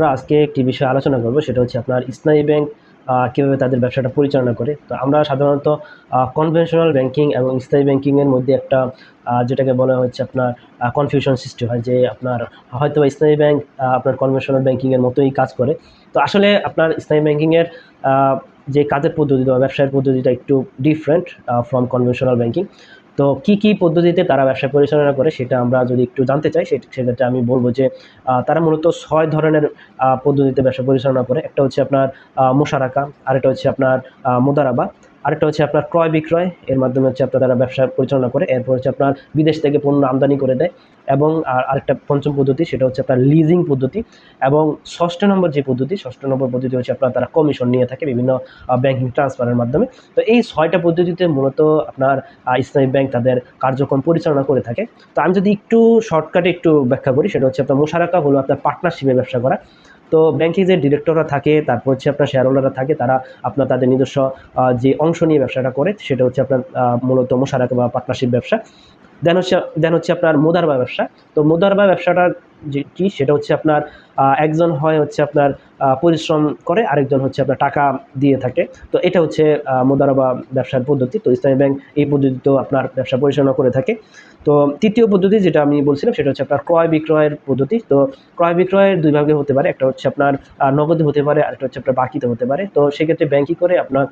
আমরা আজকে একটি বিষয়ে আলোচনা করব, সেটা হচ্ছে আপনার ইসলামী ব্যাংক কীভাবে তাদের ব্যবসাটা পরিচালনা করে। তো আমরা সাধারণত কনভেনশনাল ব্যাংকিং এবং ইসলামী ব্যাংকিংয়ের মধ্যে একটা যেটাকে বলা হচ্ছে আপনার কনফিউশন সৃষ্টি হয় যে আপনার হয়তো ইসলামী ব্যাংক আপনার কনভেনশনাল ব্যাংকিংয়ের মতোই কাজ করে। তো আসলে আপনার ইসলামী ব্যাংকিংয়ের যে কাজের পদ্ধতি বা ব্যবসায়ের পদ্ধতিটা একটু ডিফারেন্ট ফ্রম কনভেনশনাল ব্যাংকিং তো কি কি পদ্ধতিতে তারা ব্যবসা পরিচালনা করে সেটা আমরা যদি একটু জানতে চাই সেক্ষেত্রে আমি বলব যে তারা মূলত ছয় ধরনের পদ্ধতিতে ব্যবসা পরিচালনা করে। একটা হচ্ছে আপনার মোশারাকা আরেকটা হচ্ছে আপনার মোদারাবা। আরেকটা হচ্ছে আপনার ক্রয় বিক্রয়, এর মাধ্যমে হচ্ছে আপনার তারা ব্যবসা পরিচালনা করে, এরপর হচ্ছে আপনার বিদেশ থেকে পণ্য আমদানি করে দেয় এবং আর আরেকটা পঞ্চম পদ্ধতি সেটা হচ্ছে আপনার লিজিং পদ্ধতি এবং ষষ্ঠ নম্বর যে পদ্ধতি, ষষ্ঠ নম্বর পদ্ধতি হচ্ছে আপনার তারা কমিশন নিয়ে থাকে বিভিন্ন ব্যাংকিং ট্রান্সফারের মাধ্যমে। তো এই ছয়টা পদ্ধতিতে মূলত আপনার ইসলামী ব্যাংক তাদের কার্যক্রম পরিচালনা করে থাকে। তো আমি যদি একটু শর্টকাটে একটু ব্যাখ্যা করি, সেটা হচ্ছে আপনার মোশারাকা হলো আপনার পার্টনারশিপে ব্যবসা করা। তো ব্যাংকে যে ডিরেক্টররা থাকে, তারপর হচ্ছে আপনার শেয়ার হোল্ডাররা থাকে, তারা আপনার তাদের নিজস্ব যে অংশ নিয়ে ব্যবসাটা করে, সেটা হচ্ছে আপনার মূলত মোশারাকা বা পার্টনারশিপ ব্যবসা। দেন হচ্ছে দেন হচ্ছে আপনার মোদারবা ব্যবসা। তো মোদারবা ব্যবসাটা যে কি, সেটা হচ্ছে আপনার একজন হয় হচ্ছে আপনার পরিশ্রম করে, আরেকজন হচ্ছে আপনার টাকা দিয়ে থাকে। তো এটা হচ্ছে মোদারবা ব্যবসার পদ্ধতি। তো ইসলামী ব্যাংক এই পদ্ধতিতেও আপনার ব্যবসা পরিচালনা করে থাকে। তো তৃতীয় পদ্ধতি যেটা আমি বলছিলাম, সেটা হচ্ছে আপনার ক্রয় বিক্রয়ের পদ্ধতি। তো ক্রয় বিক্রয়ের দুই ভাগে হতে পারে, একটা হচ্ছে আপনার নগদে হতে পারে, আরেকটা হচ্ছে আপনার বাকিতে হতে পারে। তো সেক্ষেত্রে ব্যাংক কী করে আপনার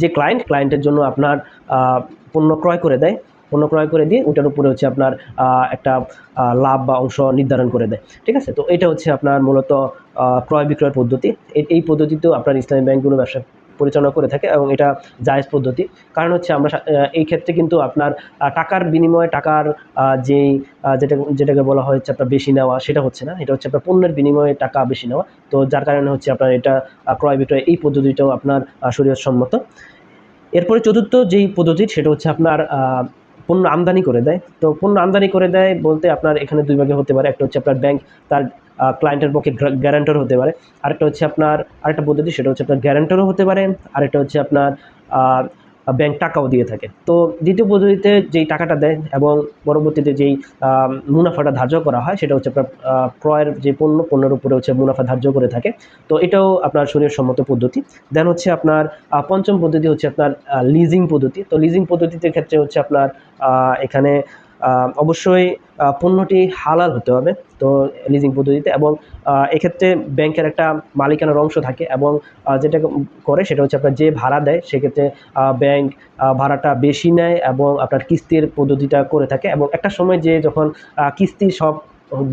যে ক্লায়েন্ট ক্লায়েন্টের জন্য আপনার পণ্য ক্রয় করে দেয়। পণ্য ক্রয় করে দিয়ে ওটার উপরে হচ্ছে আপনার একটা লাভ বা অংশ নির্ধারণ করে দেয়। ঠিক আছে? তো এটা হচ্ছে আপনার মূলত ক্রয় বিক্রয় পদ্ধতি। এই- পদ্ধতিতেও আপনার ইসলামী ব্যাংকগুলো ব্যবসা পরিচালনা করে থাকে এবং এটা জায়েজ পদ্ধতি। কারণ হচ্ছে আমরা এই ক্ষেত্রে কিন্তু আপনার টাকার বিনিময়ে টাকার যেই যেটা, যেটাকে বলা হয় হচ্ছে আপনার বেশি নেওয়া, সেটা হচ্ছে না। এটা হচ্ছে আপনার পণ্যের বিনিময়ে টাকা বেশি নেওয়া। তো যার কারণে হচ্ছে আপনার এটা ক্রয় বিক্রয় এই পদ্ধতিটাও আপনার শরীর সম্মত। এরপরে চতুর্থ যেই পদ্ধতি, সেটা হচ্ছে আপনার পণ্য আমদানি করে দেয়। তো পণ্য আমদানি করে দেয় বলতে আপনার এখানে দুই ভাগে হতে পারে। একটা হচ্ছে আপনার ব্যাংক তার ক্লায়েন্টের পক্ষে গ্যারান্টার হতে পারে। আরেকটা হচ্ছে আপনার, আরেকটা পদ্ধতি, সেটা হচ্ছে আপনার গ্যারান্টারও হতে পারে। আরেকটা হচ্ছে আপনার ব্যাংক টাকাও দিয়ে থাকে। তো দ্বিতীয় পদ্ধতিতে যেই টাকাটা দেয় এবং পরবর্তীতে যেই মুনাফাটা ধার্য করা হয়, সেটা হচ্ছে আপনার ক্রয়ের যে পণ্য, পণ্যের উপরে হচ্ছে মুনাফা ধার্য করে থাকে। তো এটাও আপনার সম্মত পদ্ধতি। দেন হচ্ছে আপনার পঞ্চম পদ্ধতি হচ্ছে আপনার লিজিং পদ্ধতি। তো লিজিং পদ্ধতিতে ক্ষেত্রে হচ্ছে আপনার এখানে অবশ্যই পণ্যটি হালাল হতে হবে, তো লিজিং পদ্ধতিতে এবং এক্ষেত্রে ব্যাংকের একটা মালিকানার অংশ থাকে এবং যেটা করে সেটা হচ্ছে আপনার যে ভাড়া দেয়, সেক্ষেত্রে ব্যাংক ভাড়াটা বেশি নেয় এবং আপনার কিস্তির পদ্ধতিটা করে থাকে এবং একটা সময় যে যখন কিস্তি সব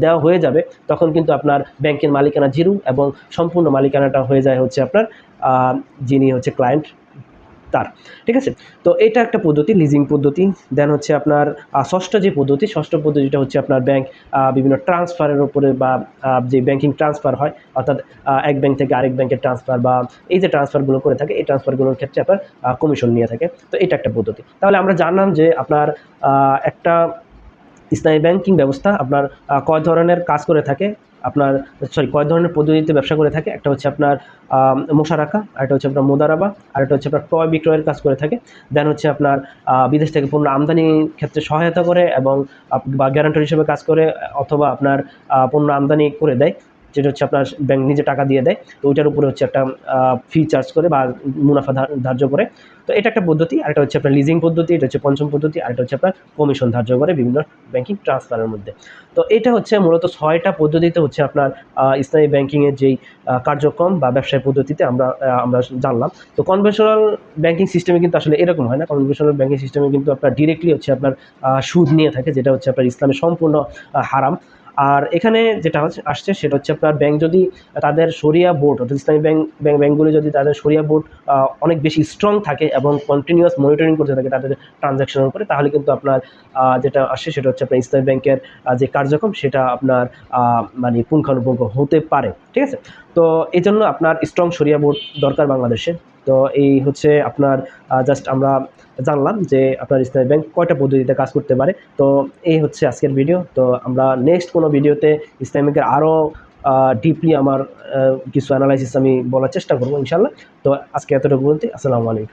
দেওয়া হয়ে যাবে, তখন কিন্তু আপনার ব্যাংকের মালিকানা জিরো এবং সম্পূর্ণ মালিকানাটা হয়ে যায় হচ্ছে আপনার যিনি হচ্ছে ক্লায়েন্ট তার, ঠিক আছে? তো এটা একটা পদ্ধতি লিজিং পদ্ধতি দেন হচ্ছে আপনার ষষ্ঠ যে পদ্ধতি, ষষ্ঠ পদ্ধতিটা হচ্ছে আপনার ব্যাংক বিভিন্ন ট্রান্সফারের উপরে বা যে ব্যাংকিং ট্রান্সফার হয়, অর্থাৎ এক ব্যাংক থেকে আরেক ব্যাংকের ট্রান্সফার বা এই যে ট্রান্সফারগুলো করে থাকে, এই ট্রান্সফারগুলোর ক্ষেত্রে আপনার কমিশন নিয়ে থাকে। তো এটা একটা পদ্ধতি। তাহলে আমরা জানলাম যে আপনার একটা ইসলামী ব্যাংকিং ব্যবস্থা আপনার কয় ধরনের কাজ করে থাকে? আপনার সরি কয় ধরনের পদ্ধতিতে ব্যবসা করে থাকে। একটা হচ্ছে আপনার মোশারাকা আরেকটা হচ্ছে আপনার মোদারাবা আরেকটা হচ্ছে আপনার ক্রয় বিক্রয়ের কাজ করে থাকে। দেন হচ্ছে আপনার বিদেশ থেকে পণ্য আমদানি ক্ষেত্রে সহায়তা করে এবং বা গ্যারান্টার হিসেবে কাজ করে, অথবা আপনার পণ্য আমদানি করে দেয়। যেটা হচ্ছে আপনার ব্যাংক নিজে টাকা দিয়ে দেয়, তো ওইটার উপরে হচ্ছে একটা ফি চার্জ করে বা মুনাফা ধার্য করে। তো এটা একটা পদ্ধতি আর আরেকটা হচ্ছে আপনার লিজিং পদ্ধতি, এটা হচ্ছে পঞ্চম পদ্ধতি, আরেকটা হচ্ছে আপনার কমিশন ধার্য করে বিভিন্ন ব্যাংকিং ট্রান্সফারের মধ্যে। তো এটা হচ্ছে মূলত ছয়টা পদ্ধতিতে হচ্ছে আপনার ইসলামী ব্যাংকিংয়ের যেই কার্যক্রম বা ব্যবসায় পদ্ধতিতে আমরা আমরা জানলাম। তো কনভেনশনাল ব্যাংকিং সিস্টেমে কিন্তু আসলে এরকম হয় না। কনভেনশনাল ব্যাংকিং সিস্টেমে কিন্তু আপনার ডিরেক্টলি হচ্ছে আপনার সুদ নিয়ে থাকে, যেটা হচ্ছে আপনার ইসলামের সম্পূর্ণ হারাম। আর এখানে যেটা হচ্ছে, আসছে সেটা হচ্ছে আপনার ব্যাংক যদি তাদের সরিয়া বোর্ড অর্থাৎ ইসলামী ব্যাংক ব্যাংক ব্যাংকগুলি যদি তাদের সরিয়া বোর্ড অনেক বেশি স্ট্রং থাকে এবং কন্টিনিউয়াস মনিটরিং করতে থাকে তাদের ট্রানজ্যাকশনের উপরে, তাহলে কিন্তু আপনার যেটা আসছে সেটা হচ্ছে আপনার ইসলামী ব্যাংকের যে কার্যক্রম, সেটা আপনার মানে পুঙ্খানুপুঙ্খ হতে পারে, ঠিক আছে? তো এই জন্য আপনার স্ট্রং সরিয়া বোর্ড দরকার বাংলাদেশে। তো এই হচ্ছে আপনার জাস্ট আমরা জানলাম যে আপনার ইসলামী ব্যাংক কয়টা পদ্ধতিতে কাজ করতে পারে। তো এই হচ্ছে আজকের ভিডিও তো আমরা নেক্সট কোনো ভিডিওতে ইসলামী ব্যাংকের আরও ডিপলি আমার কিছু অ্যানালাইসিস আমি বলার চেষ্টা করব ইনশাল্লাহ তো আজকে এতটুকু বলতে, আসসালামু আলাইকুম।